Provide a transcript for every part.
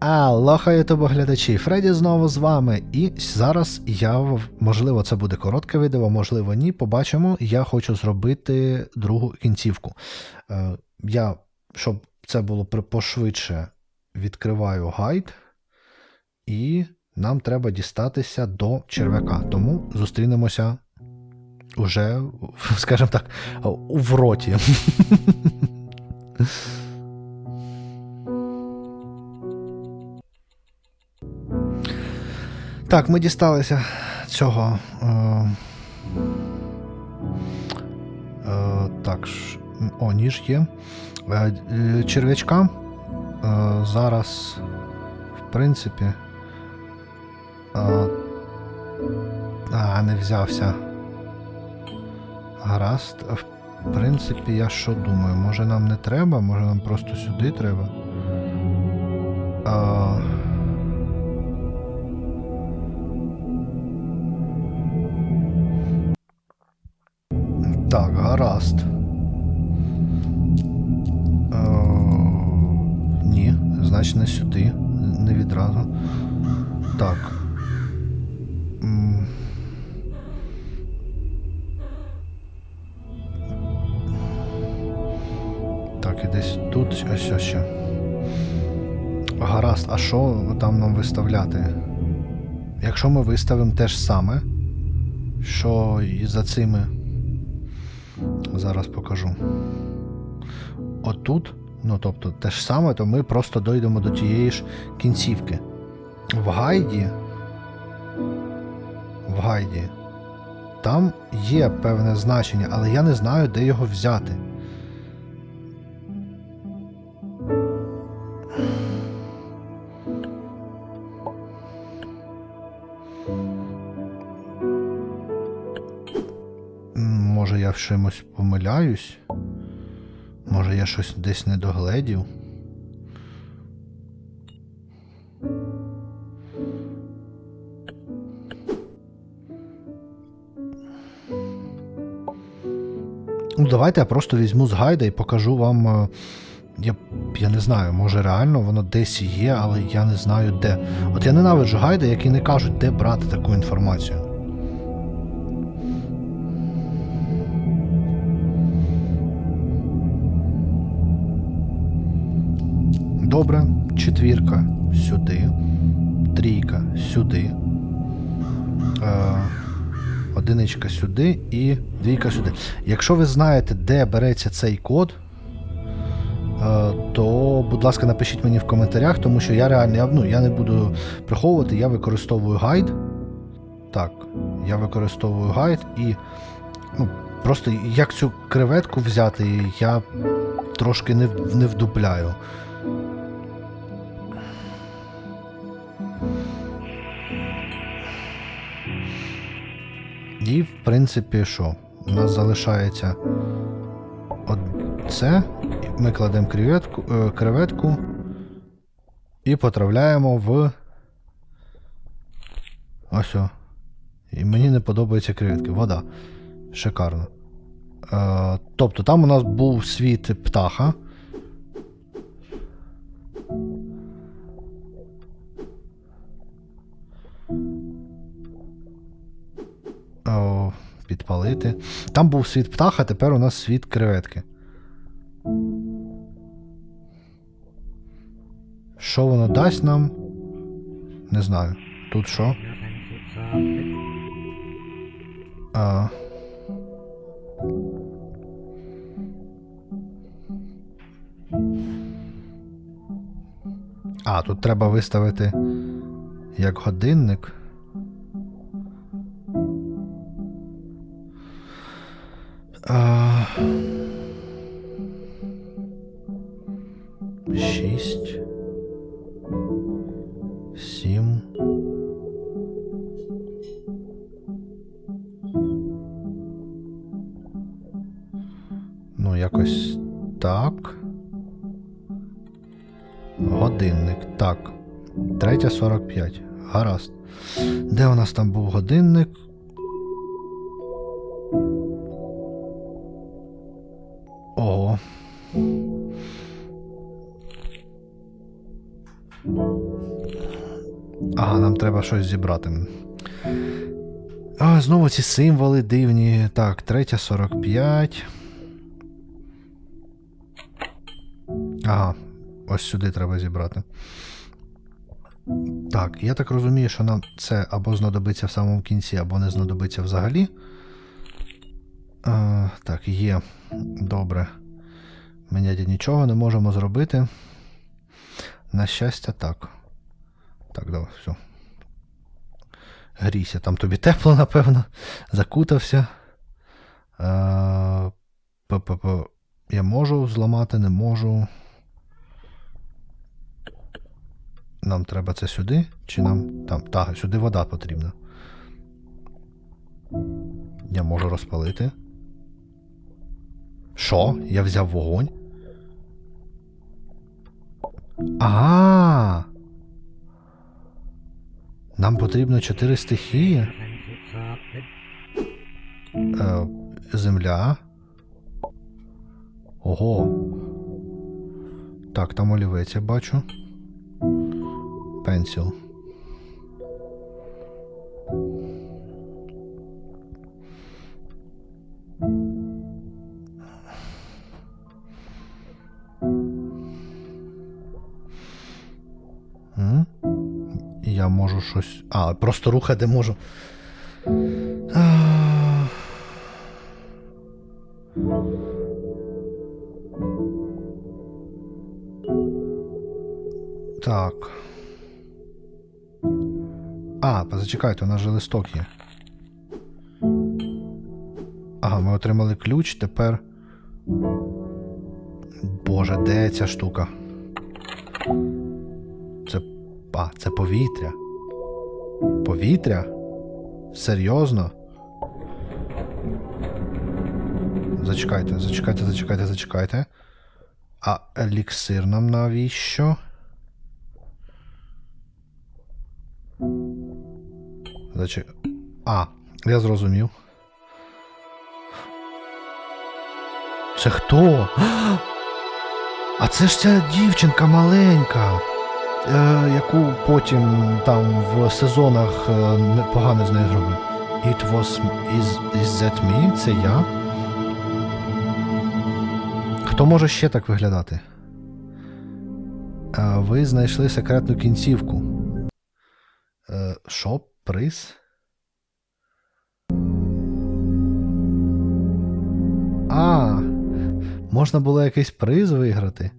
Алоха, ютубоглядачі, Фредді знову з вами. І зараз я, можливо, це буде коротке відео, можливо, ні. Побачимо. Я хочу зробити другу кінцівку. Е, я, щоб це було пошвидше, відкриваю гайд, і нам треба дістатися до черв'яка. Тому зустрінемося уже, скажімо так, у вроті. Так, ми дісталися цього. Е, е, так, о, ніж є. Е, е, черв'ячка. Е, зараз, в принципі. Е, а, не взявся. Гаразд. В принципі, я що думаю? Може нам не треба? Може нам просто сюди треба? Е, Так, гаразд. Е, ні, значить не сюди, не відразу. Так. Так, і десь тут, ось ще. Гаразд, а що там нам виставляти? Якщо ми виставимо те ж саме, що і за цими. Зараз покажу. Отут, ну тобто те ж саме, то ми просто дойдемо до тієї ж кінцівки. В гайді. В гайді. Там є певне значення, але я не знаю, де його взяти. Може, я в чимось помиляюсь? Може, я щось десь не догледів? Ну, давайте я просто візьму з гайда і покажу вам. е, Я, я не знаю, може реально воно десь є, але я не знаю де. От я ненавиджу гайда, які не кажуть, де брати таку інформацію. Добре, четвірка сюди, трійка сюди, е, одиничка сюди і двійка сюди. Якщо ви знаєте, де береться цей код, е, то, будь ласка, напишіть мені в коментарях, тому що я реально ну, я не буду приховувати, я використовую гайд. Так, я використовую гайд і ну, просто як цю креветку взяти, я трошки не, не вдупляю. І, в принципі, що? У нас залишається це. Ми кладемо креветку, е, креветку і потравляємо в. Ось. о. І мені не подобаються креветки. Вода. Шикарно. Е, тобто там у нас був світ птаха. Підпалити. Там був світ птаха, тепер у нас світ креветки. Що воно дасть нам? Не знаю. Тут що? А... А, тут треба виставити як годинник. Шість. Сім. Ну, якось так. Годинник. Так. Третя 45. Гаразд. Де у нас там був годинник? Треба щось зібрати. А, знову ці символи дивні. Так, третя 45. Ага, ось сюди треба зібрати. Так, я так розумію, що нам це або знадобиться в самому кінці, або не знадобиться взагалі. А, так, є. Добре. Ми нічого не можемо зробити. На щастя, так. Так, давай, все. Грійся, там тобі тепло, напевно. Закутався. А, п-п-п. Я можу зламати, не можу. Нам треба це сюди? Чи нам. Там. Так, сюди вода потрібна. Я можу розпалити. Що? Я взяв вогонь? Ага. Нам потрібно чотири стихії. Е, земля. Ого. Так, там олівець я бачу. Пенсіл. Я можу щось. А, просто рухати можу. А. Так. А, позачекайте, у нас же листок є. Ага, ми отримали ключ, тепер. Боже, де ця штука? А, це повітря. Повітря? Серйозно? Зачекайте, зачекайте, зачекайте, зачекайте. А еліксир нам навіщо? Зачек... А, я зрозумів. Це хто? А це ж ця дівчинка маленька, яку потім там в сезонах е, погано з нею зробили. It was is, is that me? Це я? Хто може ще так виглядати? Е, ви знайшли секретну кінцівку. Е, Що? Приз? А, можна було якийсь приз виграти.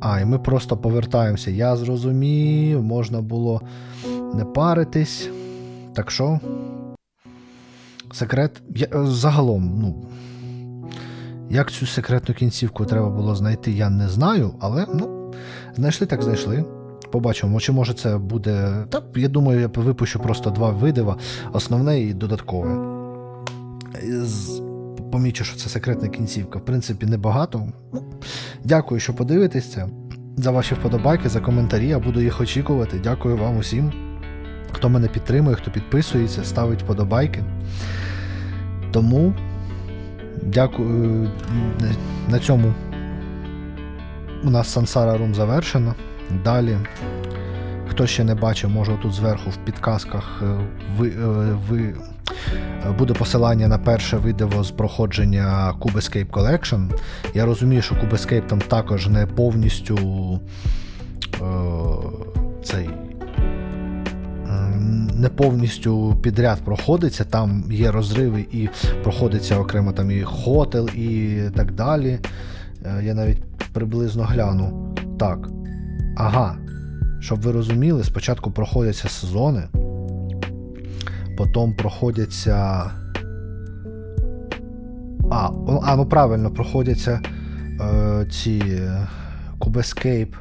А, і ми просто повертаємося. Я зрозумів, можна було не паритись. Так що? Секрет. Я, е, загалом, ну. Як цю секретну кінцівку треба було знайти, я не знаю, але ну, знайшли так знайшли. Побачимо, чи може це буде. Та, я думаю, я випущу просто два видива: основне і додаткове. З- Помічу, що це секретна кінцівка. В принципі, небагато. Дякую, що подивитесь це. За ваші вподобайки, за коментарі. Я буду їх очікувати. Дякую вам усім, хто мене підтримує, хто підписується, ставить вподобайки. Тому дякую. На цьому у нас Сансара Рум завершено. Далі. Хто ще не бачив, може тут зверху в підказках е, ви, е, ви, буде посилання на перше відео з проходження Cube Escape Collection. Я розумію, що Cube Escape там також не повністю е, цей. Не повністю підряд проходиться, там є розриви і проходиться окремо там і хотел, і так далі. Е, Я навіть приблизно гляну. Так. Ага. Щоб ви розуміли, спочатку проходяться сезони, потім проходяться. А, а ну правильно, проходяться е, ці Escape.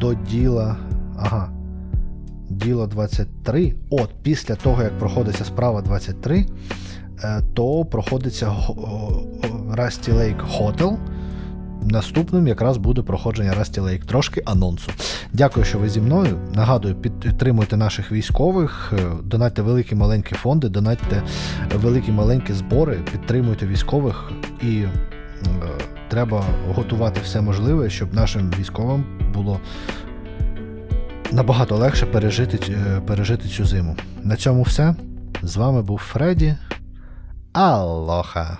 До діла. Ага. Діло 23. От, після того, як проходиться справа 23, е, то проходиться Rusty Lake Hotel. Наступним якраз буде проходження Rusty Lake. Трошки анонсу. Дякую, що ви зі мною. Нагадую, підтримуйте наших військових, е, донатьте великі маленькі фонди, донатьте великі маленькі збори, підтримуйте військових і е, треба готувати все можливе, щоб нашим військовим було набагато легше пережити, е, пережити цю зиму. На цьому все. З вами був Фредді. Алоха!